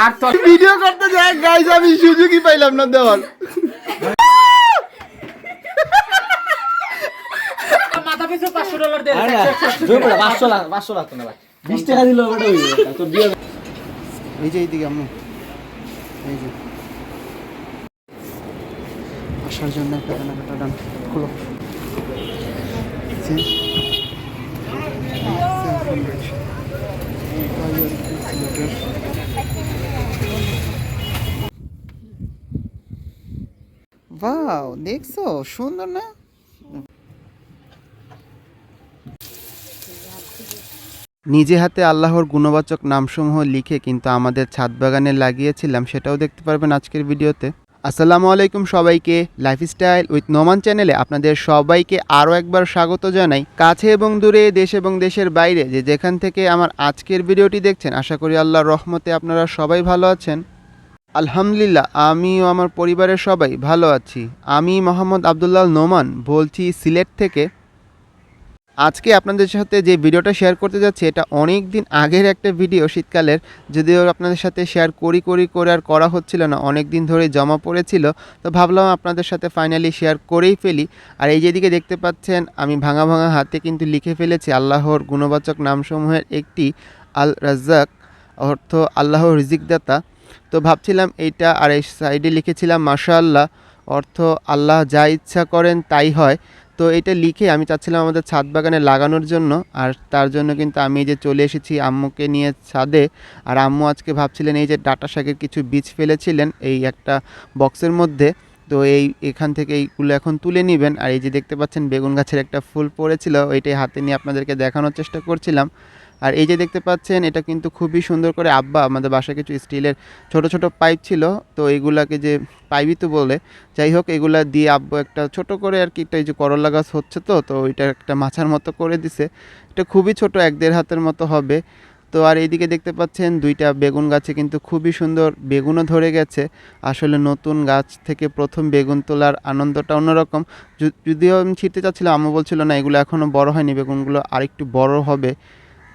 আর তো ভিডিও করতে যাই গাইস আমি সুযোগই পাইলাম না দেওয়ার। মাথা পিছু পাঁচশো ডলার করে পাঁচশো লাখ পাঁচশো লাখ না ভাই। বিশ টাকা দিলেও ওটা যাবে তোর বিয়ে এই যে এইদিকে আম্মু। এই যে। আসার জন্য একটা কেনাকাটা ডান খুলো। ওয়াও দেখছ? সুন্দর না? নিজে হাতে আল্লাহর গুণবাচক নামসমূহ লিখে কিন্তু আমাদের ছাদ বাগানে লাগিয়েছিলাম, সেটাও দেখতে পারবেন আজকের ভিডিওতে। আসসালামু আলাইকুম সবাইকে লাইফস্টাইল উইথ নোমান চ্যানেলে আপনাদের সবাইকে আরও একবার স্বাগত জানাই। কাছে এবং দূরে, দেশ এবং দেশের বাইরে যে যেখান থেকে আমার আজকের ভিডিওটি দেখছেন, আশা করি আল্লাহর রহমতে আপনারা সবাই ভালো আছেন। আলহামদুলিল্লাহ, আমি ও আমার পরিবারের সবাই ভালো আছি। আমি মোহাম্মদ আবদুল্লাহ নোমান, বলছি সিলেট থেকে। আজকে আপনাদের সাথে যে ভিডিওটা শেয়ার করতে যাচ্ছি, এটা অনেক দিন আগের একটা ভিডিও শীতকালের। যদিও আপনাদের সাথে শেয়ার করি করি, করে আর করা হচ্ছিল না অনেক দিন ধরে জমা পড়েছিল। তো ভাবলাম আপনাদের সাথে ফাইনালি শেয়ার করেই ফেলি। আর এই যেদিকে দেখতে পাচ্ছেন, আমি ভাঙা ভাঙা হাতে কিন্তু লিখে ফেলেছি আল্লাহর গুণবাচক নামসমূহের একটি আল রাজ্জাক অর্থ আল্লাহ রিজিকদাতা। তো ভাবছিলাম এইটা আর এই সাইডে লিখেছিলাম মাশা আল্লাহ অর্থ আল্লাহ যা ইচ্ছা করেন তাই হয়। তো এটা লিখে আমি চাচ্ছিলাম আমাদের ছাদ বাগানে লাগানোর জন্য, আর তার জন্য কিন্তু আমি এই যে চলে এসেছি আম্মুকে নিয়ে ছাদে। আর আম্মু আজকে ভাবছিলেন এই যে ডাটা শাকের কিছু বীজ ফেলেছিলেন এই একটা বক্সের মধ্যে। তো এই এখান থেকে এইগুলো এখন তুলে নেবেন। আর এই যে দেখতে পাচ্ছেন বেগুন গাছের একটা ফুল পড়েছিল, ওইটাই হাতে নিয়ে আপনাদেরকে দেখানোর চেষ্টা করছিলাম। আর এই যে দেখতে পাচ্ছেন, এটা কিন্তু খুবই সুন্দর করে আব্বা আমাদের বাসায় কিছু স্টিলের ছোট ছোট পাইপ ছিল, তো এইগুলাকে যে পাইপই তো বলে, যাই হোক এগুলা দিয়ে আব্বু একটা ছোট করে আর কি, একটা এই যে করলা গাছ হচ্ছে তো তো ওইটা একটা মাছার মতো করে দিছে। এটা খুবই ছোট, এক দেড় হাতের মতো হবে। তো আর এইদিকে দেখতে পাচ্ছেন, দুইটা বেগুন গাছে কিন্তু খুবই সুন্দর বেগুনও ধরে গেছে। আসলে নতুন গাছ থেকে প্রথম বেগুন তোলার আনন্দটা অন্যরকম। যদিও আমি ছিটতে চাচ্ছিলাম, আম্মু বলছিল, না, এগুলো এখনও বড় হয়নি, বেগুনগুলো আরেকটু বড় হবে।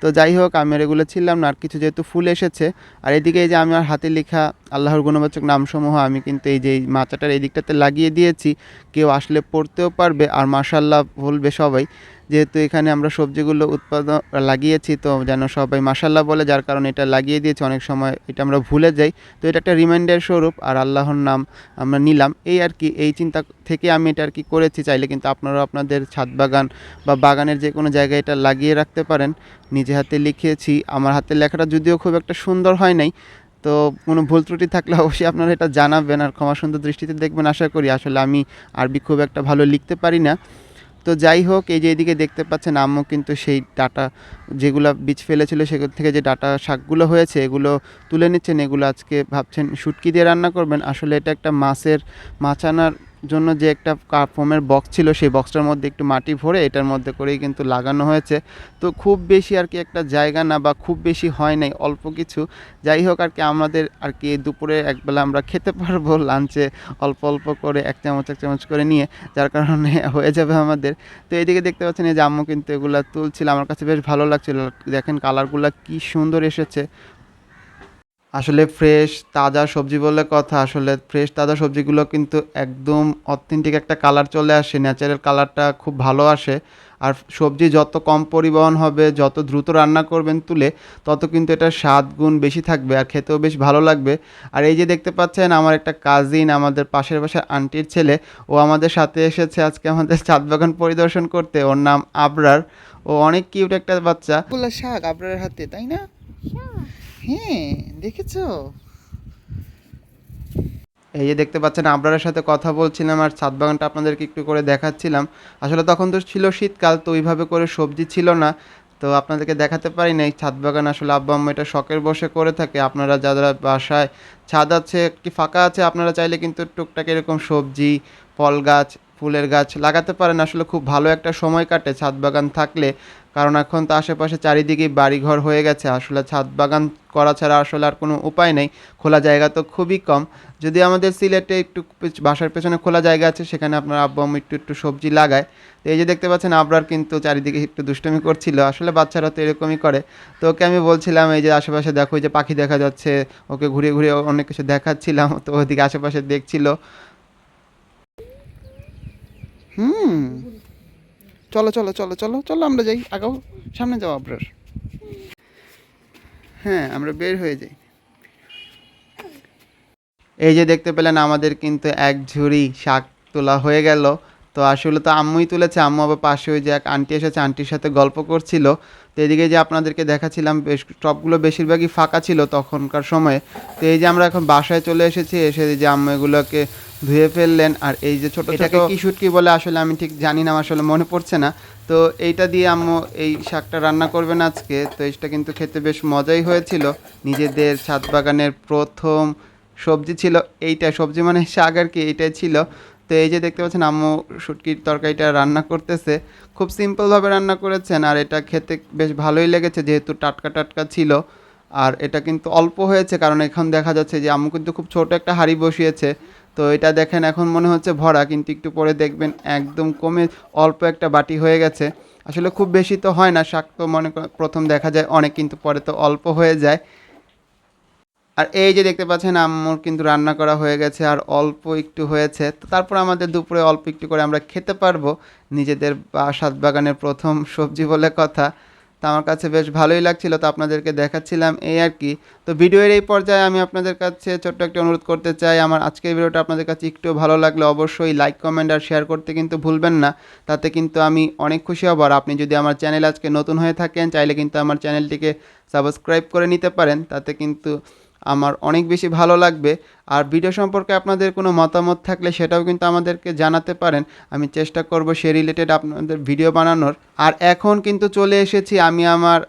তো যাই হোক, আমি আর এগুলো ছিলাম না, আর কিছু যেহেতু ফুল এসেছে, আর এদিকে এই যে আমার হাতে লেখা আল্লাহর গুণবাচক নামসমূহ, আমি কিন্তু এই যে এই মাচাটার এই দিকটাতে লাগিয়ে দিয়েছি, কেউ আসলে পড়তেও পারবে, আর মাশাল্লাহ বলবে সবাই। যেহেতু এখানে আমরা সবজিগুলো উৎপাদন লাগিয়েছি, তো যেন সবাই মাশাল্লাহ বলে, যার কারণে এটা লাগিয়ে দিয়েছি। অনেক সময় এটা আমরা ভুলে যাই। তো এটা একটা রিমাইন্ডার স্বরূপ, আর আল্লাহর নাম আমরা নিলাম। এই আর কি, এই চিন্তা থেকে আমি এটা আর কি করেছি। চাইলে কিন্তু আপনারাও আপনাদের ছাদ বাগান বা বাগানের যে কোনো জায়গায় এটা লাগিয়ে রাখতে পারেন। নিজে হাতে লিখিয়েছি আমার হাতে লেখাটা যদিও খুব একটা সুন্দর হয় নাই, তো কোনো ভুল ত্রুটি থাকলে অবশ্যই আপনারা এটা জানাবেন। আর ক্ষমা সুন্দর দৃষ্টিতে দেখবেন। আশা করি আসলে আমি আরবি খুব একটা ভালো লিখতে পারি না। তো যাই হোক, এই যে এদিকে দেখতে পাচ্ছেন আম্মু কিন্তু সেই ডাটা যেগুলো বীজ ফেলেছিল, সেগুলো থেকে যে ডাটা শাকগুলো হয়েছে, এগুলো তুলে নিচ্ছেন, এগুলো আজকে ভাবছেন শুটকি দিয়ে রান্না করবেন। আসলে এটা একটা মাছের, মাছ আনার জন্য যে একটা ফোমের বক্স ছিল, সেই বক্সটার মধ্যে একটু মাটি ভরে এটার মধ্যে করেই কিন্তু লাগানো হয়েছে। তো খুব বেশি আর কি একটা জায়গা না বা খুব বেশি হয় নাই, অল্প কিছু। যাই হোক আর কি আমাদের আর কি দুপুরে একবেলা আমরা খেতে পারব, লাঞ্চে অল্প অল্প করে এক চামচ এক চামচ করে নিয়ে, যার কারণে হয়ে যাবে আমাদের। তো এইদিকে দেখতে পাচ্ছেন এই যে আম্মু কিন্তু এগুলো তুলছিল, আমার কাছে বেশ ভালো লাগছিল। দেখেন কালারগুলো কি সুন্দর এসেছে। আসলে ফ্রেশ তাজা সবজি বলে কথা। আসলে ফ্রেশ তাজা সবজিগুলো কিন্তু একদম অথেন্টিক একটা কালার চলে আসে। ন্যাচারাল কালারটা খুব ভালো আসে। আর সবজি যত কম পরিবহন হবে যত দ্রুত রান্না করবেন তুলে তত কিন্তু এটা স্বাদ গুণ বেশি থাকবে আর খেতেও বেশ ভালো লাগবে। আর এই যে দেখতে পাচ্ছেন আমার একটা কাজিন আমাদের পাশের বাসার আন্টির ছেলে ও আমাদের সাথে এসেছে আজকে আমাদের ছাদ বাগান পরিদর্শন করতে। ওর নাম আবরার। ও অনেক কিউট একটা বাচ্চা। শাক আবরার হাতে তাই না? হ্যাঁ দেখেছ? এই যে দেখতে পাচ্ছেন আবরারের সাথে কথা বলছিলাম আর ছাদ বাগানটা আপনাদেরকে একটু করে দেখাচ্ছিলাম। আসলে তখন তো ছিল শীতকাল, তো ওইভাবে করে সবজি ছিল না। তো আপনাদেরকে দেখাতে পারি না এই ছাদ বাগান আসলে আব্বা আম্মা এটা শখের বসে করে থাকে। আপনারা যারা বাসায় ছাদ আছে কি ফাঁকা আছে, আপনারা চাইলে কিন্তু টুকটাক এরকম সবজি, ফল গাছ, ফুলের গাছ লাগাতে পারেন। আসলে খুব ভালো একটা সময় কাটে ছাদ বাগান থাকলে। কারণ এখন তো আশেপাশে চারিদিকেই বাড়িঘর হয়ে গেছে, আসলে ছাদ বাগান করা ছাড়া আসলে আর কোনো উপায় নেই, খোলা জায়গা তো খুবই কম। যদি আমাদের সিলেটে একটু বাসার পেছনে খোলা জায়গা আছে, সেখানে আপনার আব্বু আম্মু একটু একটু সবজি লাগায়। তো এই যে দেখতে পাচ্ছেন, আবরার কিন্তু চারিদিকে একটু দুষ্টুমি করছিল, আসলে বাচ্চারা তো এরকমই করে। তো ওকে আমি বলছিলাম, এই যে আশেপাশে দেখো যে পাখি দেখা যাচ্ছে, ওকে ঘুরে ঘুরে অনেক কিছু দেখাচ্ছিলাম। তো ওদিকে আশেপাশে দেখছিল। হুম। চলো চলো চলো চলো চলো, আমরা যাই। আগাও, সামনে যাও আপনার হ্যাঁ আমরা বের হয়ে যাই। এই যে দেখতে পেলেন, আমাদের কিন্তু এক ঝুড়ি শাক তোলা হয়ে গেল। তো আসলে তো আম্মুই তুলেছে, আম্মু আবার পাশে ওই যে এক আন্টি এসেছে, আন্টির সাথে গল্প করছিল। তো এদিকে যে আপনাদেরকে দেখাচ্ছিলাম, বেশ টপগুলো বেশিরভাগই ফাঁকা ছিল তখনকার সময়ে। তো এই যে আমরা এখন বাসায় চলে এসেছি, এসে যে আম্মু এগুলোকে ধুয়ে ফেললেন। আর এই যে ছোট এটাকে কি বলে আসলে আমি ঠিক জানি না আসলে মনে পড়ছে না। তো এইটা দিয়ে আম্মু এই শাকটা রান্না করবেন আজকে। তো এটা কিন্তু খেতে বেশ মজাই হয়েছিল। নিজেদের ছাদ বাগানের প্রথম সবজি ছিল এইটা, সবজি মানে শাক আর কি, এইটাই ছিল। তো এই যে দেখতে পাচ্ছেন আম্মু শুটকির তরকারিটা রান্না করতেছে। খুব সিম্পলভাবে রান্না করেছেন আর এটা খেতে বেশ ভালোই লেগেছে যেহেতু টাটকা টাটকা ছিল। আর এটা কিন্তু অল্প হয়েছে কারণ এখন দেখা যাচ্ছে যে আম্মু কিন্তু খুব ছোট একটা হাঁড়ি বসিয়েছে। তো এটা দেখেন এখন মনে হচ্ছে ভরা, কিন্তু একটু পরে দেখবেন একদম কমে অল্প একটা বাটি হয়ে গেছে। আসলে খুব বেশি তো হয় না, শাক তো মনে প্রথম দেখা যায়, অনেক কিন্তু পরে তো অল্প হয়ে যায়। আর এই যে দেখতে পাচ্ছেন, আম্মুর কিন্তু রান্না করা হয়ে গেছে আর অল্প একটু হয়েছে। তো তারপর আমাদের দুপুরে অল্প একটু করে আমরা খেতে পারব। নিজেদের বাসাত বাগানের প্রথম সবজি বলে কথা। তো আমার কাছে বেশ ভালোই লাগছিল, তো আপনাদেরকে দেখাচ্ছিলাম এই আর কি। তো ভিডিওর এই পর্যায়ে আমি আপনাদের কাছে ছোট্ট একটা অনুরোধ করতে চাই। আমার আজকের ভিডিওটা আপনাদের কাছে একটু ভালো লাগলে অবশ্যই লাইক কমেন্ট আর শেয়ার করতে কিন্তু ভুলবেন না। তাতে কিন্তু আমি অনেক খুশি হব। আর আপনি যদি আমার চ্যানেল আজকে নতুন হয়ে থাকেন, চাইলে কিন্তু আমার চ্যানেলটিকে সাবস্ক্রাইব করে নিতে পারেন। তাতে কিন্তু আমার অনেক বেশি ভালো লাগবে। আর ভিডিও সম্পর্কে আপনাদের কোনো মতামত থাকলে সেটাও কিন্তু আমাদেরকে জানাতে পারেন। আমি চেষ্টা করব সে রিলেটেড আপনাদের ভিডিও বানানোর। আর এখন কিন্তু চলে এসেছি আমি আমার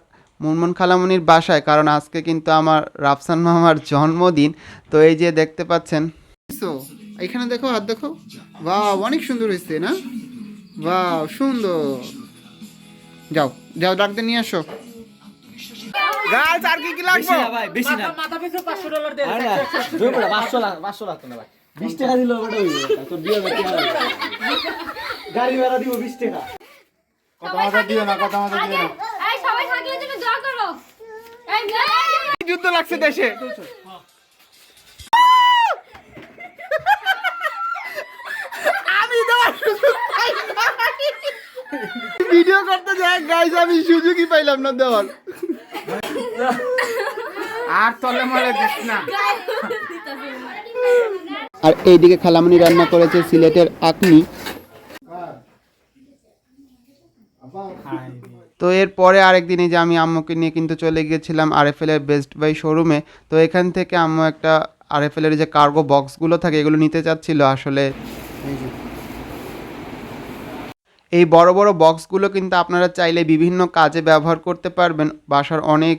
মুনমুন খালামুনির বাসায়, কারণ আজকে কিন্তু আমার রাফসান মামার জন্মদিন। তো এই যে দেখতে পাচ্ছেন। এখানে দেখো, হাত দেখো। বা অনেক সুন্দর হয়েছে, না? বা সুন্দর। যাও যাও ডাকতে নিয়ে আসো। গাছ আর কি কি ভাই বেশি না। মাথা পিছু পাঁচশো ডলার পাঁচশো লাখ পাঁচশো না ভাই। বিশ টাকা দিল ওটা তোর দিয়ে হবে। গাড়ি ভাড়া দিব বিশ টাকা। কত মাথা দিও না কত মাথা দিও না। এই সবাই থাকলে জন্য দোয়া করো। এই যুদ্ধ লাগছে দেশে? ভিডিও করতে যাই গাইস আমি সুযোগই পাইলাম না দেওয়ার। আর তলে মলে দিস না। আর এইদিকে খালামনি রান্না করেছে সিলেটের আকনি। তো এরপরে আরেকদিন যে আমি আম্মুকে নিয়ে কিন্তু চলে গিয়েছিলাম আরএফএল এর বেস্ট বাই শোরুমে, তো এখান থেকে আম্মু একটা আরএফএল এর যে কার্গো বক্সগুলো থাকে, এগুলো নিতে চাচ্ছিল আসলে। এই বড় বড় বক্সগুলো কিন্তু আপনারা চাইলে বিভিন্ন কাজে ব্যবহার করতে পারবেন। বাসার অনেক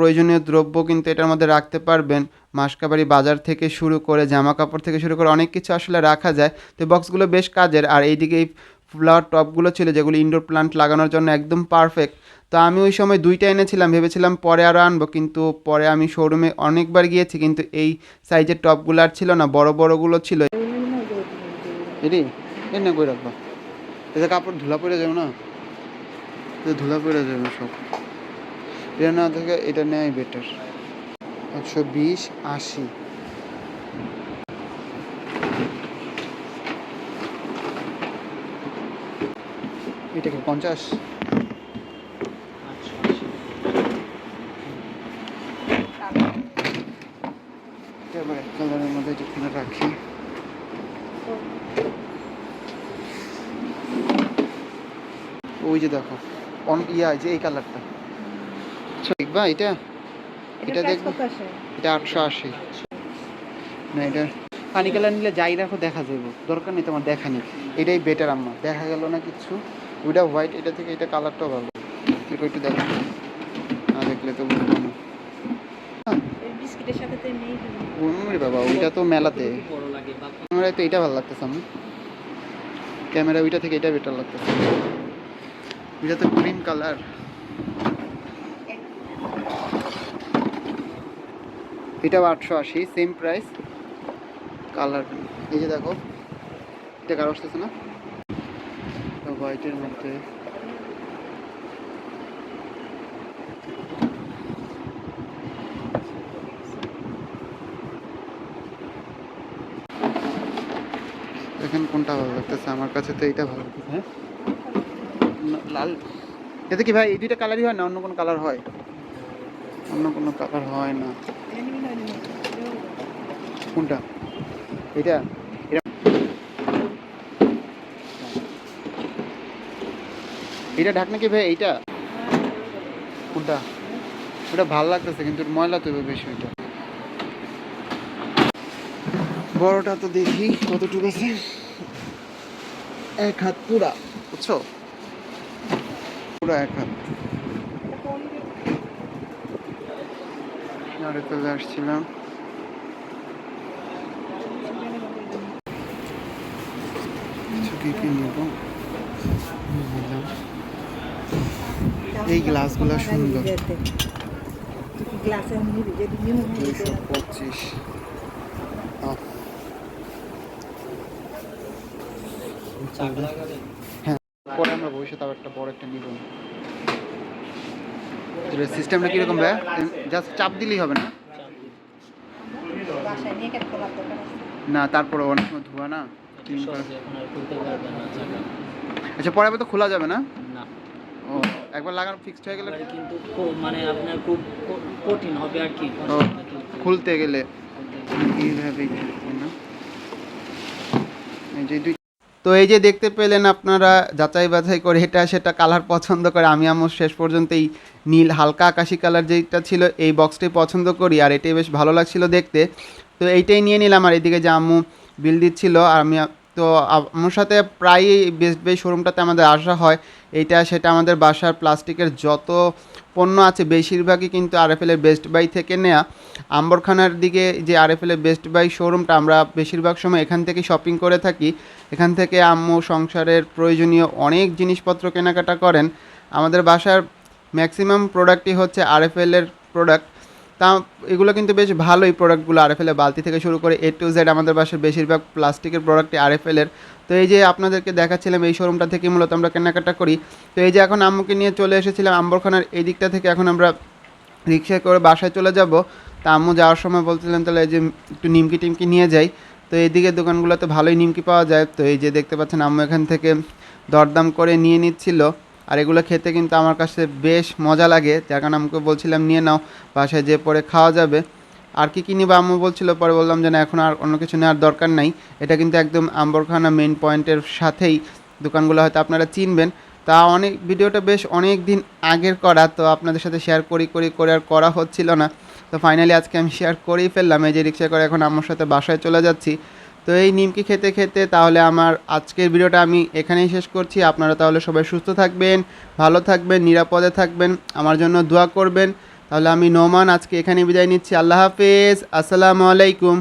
প্রয়োজনীয় দ্রব্য কিন্তু এটার মধ্যে রাখতে পারবেন। মাসকাবাড়ি বাজার থেকে শুরু করে জামা কাপড় থেকে শুরু করে অনেক কিছু আসলে রাখা যায়। তো বক্সগুলো বেশ কাজের। আর এইদিকে এই ফ্লাওয়ার টপগুলো ছিল যেগুলো ইনডোর প্লান্ট লাগানোর জন্য একদম পারফেক্ট তো আমি ওই সময় দুইটা এনেছিলাম, ভেবেছিলাম পরে আরও আনব, কিন্তু পরে আমি শোরুমে অনেকবার গিয়েছি, কিন্তু এই সাইজের টপগুলো আর ছিল না, বড় বড়গুলো ছিল। কাপড় ধুলা পড়ে যাবে না? ধুলা পড়ে যাবে সব। এটা না থেকে এটা নেওয়াই বেটার একশো বিশ, আশি। এটা কি পঞ্চাশ। এবার কালারের মধ্যে যেখানে রাখি। ওই যে দেখো ইয়া, যে এই কালারটা। দেখবা এটা? এটা দেখব। এটা আটশো আশি। না এটা পানি কালার নিলে যাই রাখো দেখা যাবে দরকার নেই তোমার দেখা নেই এটাই বেটার আম্মা। দেখা গেল না কিছু? ওইটা হোয়াইট এটা থেকে এটা কালারটাও ভালো। এটা একটু দেখো। না দেখলে তো বুঝব না। বাবা ওইটা তো মেলাতে। আমার তো এইটা ভালো লাগতেছে আমি ক্যামেরা ওইটা থেকে এটা বেটার লাগতেছে। এটা তো গ্রিন কালার এটাও আটশো আশি সেম প্রাইস কালার এই যে দেখো, এটা কারও আসতেছে না? হোয়াইটের মধ্যে। কোনটা ভালো লাগতেছে, আমার কাছে তো এইটা ভালো লাগতেছে হ্যাঁ? লাল। এতে কি ভাই, এই দুইটা কালারই হয় না? অন্য কোনো কালার হয়? অন্য কোনো কালার হয় না। কোনটা? এটা এটা। এটা ঢাকনা কি ভাই, এইটা? কোনটা? ওটা ভালো লাগতেছে, কিন্তু ময়লা তো বেশি ওইটা। বড়টা তো দেখি কতটুকু আছে। এক হাত পুরা, বুঝছ? পুরো এক হাত। আসছিলাম। কিছু কি কি নেব? নিলাম। এই গ্লাসগুলো সুন্দর। পঁচিশ। আহ, পরে আমরা ভবিষ্যতে আবার একটা বড় একটা নিব। সিস্টেমটা কীরকম ভাই জাস্ট চাপ দিলেই হবে না? না তারপরে অনেক সময় ধোয়া না? আচ্ছা পরে আবার তো খোলা যাবে না? না। ও একবার লাগানো ফিক্সড হয়ে গেলে কিন্তু খুব মানে আপনার খুব কঠিন হবে আর কি। খুলতে গেলে। এইভাবে না। এই যে দুই তো এই যে দেখতে পেলেন আপনারা যাচাই বাছাই করে এটা সেটা কালার পছন্দ করে। আমি আমার শেষ পর্যন্ত এই নীল হালকা আকাশি কালার যেটা ছিল এই বক্সটাই পছন্দ করি। আর এটাই বেশ ভালো লাগছিল দেখতে। তো এইটাই নিয়ে নিলাম। আর এদিকে যে আম্মু বিল দিচ্ছিল আর আমি তো আমার সাথে প্রায়ই বেস্ট বে শোরুমটাতে আমাদের আসা হয়। এইটা সেটা আমাদের বাসার প্লাস্টিকের যত পণ্য আছে, বেশিরভাগই কিন্তু আরএফএলের বেস্ট বাই থেকে নেওয়া আম্বরখানার দিকে যে আরএফএলের বেস্ট বাই শোরুমটা আমরা বেশিরভাগ সময় এখান থেকে শপিং করে থাকি। এখান থেকে আম্মু সংসারের প্রয়োজনীয় অনেক জিনিসপত্র কেনাকাটা করেন। আমাদের বাসার ম্যাক্সিমাম প্রোডাক্টই হচ্ছে আরএফএলের প্রোডাক্ট তা এগুলো কিন্তু বেশ ভালোই প্রোডাক্টগুলো আরএফএলের বালতি থেকে শুরু করে এ টু জেড আমাদের বাসার বেশিরভাগ প্লাস্টিকের প্রোডাক্টই আরএফএলের তো এই যে আপনাদেরকে দেখাচ্ছিলাম এই শোরুমটা থেকে মূলত আমরা কেনাকাটা করি। তো এই যে এখন আম্মুকে নিয়ে চলে এসেছিলাম আম্বরখানার এই দিকটা থেকে এখন আমরা রিক্সায় করে বাসায় চলে যাব। তা আম্মু যাওয়ার সময় বলছিলেন তাহলে এই যে একটু নিমকি টিমকি নিয়ে যাই। তো এইদিকে দোকানগুলোতে ভালোই নিমকি পাওয়া যায়। তো এই যে দেখতে পাচ্ছেন আম্মু এখান থেকে দরদাম করে নিয়ে নিচ্ছিল। আর এগুলো খেতে কিন্তু আমার কাছে বেশ মজা লাগে। যার কারণে আমাকে বলছিলাম, নিয়ে নাও, বাসায় যে পরে খাওয়া যাবে। আর কি কি নিবা আম্মু বলছিল, পরে বললাম যে, না, এখন আর অন্য কিছু নেওয়ার দরকার নাই। এটা কিন্তু একদম আম্বরখানা মেন পয়েন্টের সাথেই। দোকানগুলো হয়তো আপনারা চিনবেন। তা অনেক, ভিডিওটা বেশ অনেক দিন আগের করা, তো আপনাদের সাথে শেয়ার করি করি, করে আর করা হচ্ছিল না। তো ফাইনালি আজকে আমি শেয়ার করেই ফেললাম। এই যে রিক্সা করে এখন আমার সাথে বাসায় চলে যাচ্ছি। তো এই নিমকি খেতে খেতে তাহলে আমার আজকের ভিডিওটা আমি এখানেই শেষ করছি। আপনারা তাহলে সবাই সুস্থ থাকবেন, ভালো থাকবেন, নিরাপদে থাকবেন, আমার জন্য দোয়া করবেন। তাহলে আমি নোমান, আজকে এখানে বিদায় নিচ্ছি। আল্লাহ হাফেজ। আসসালামু আলাইকুম।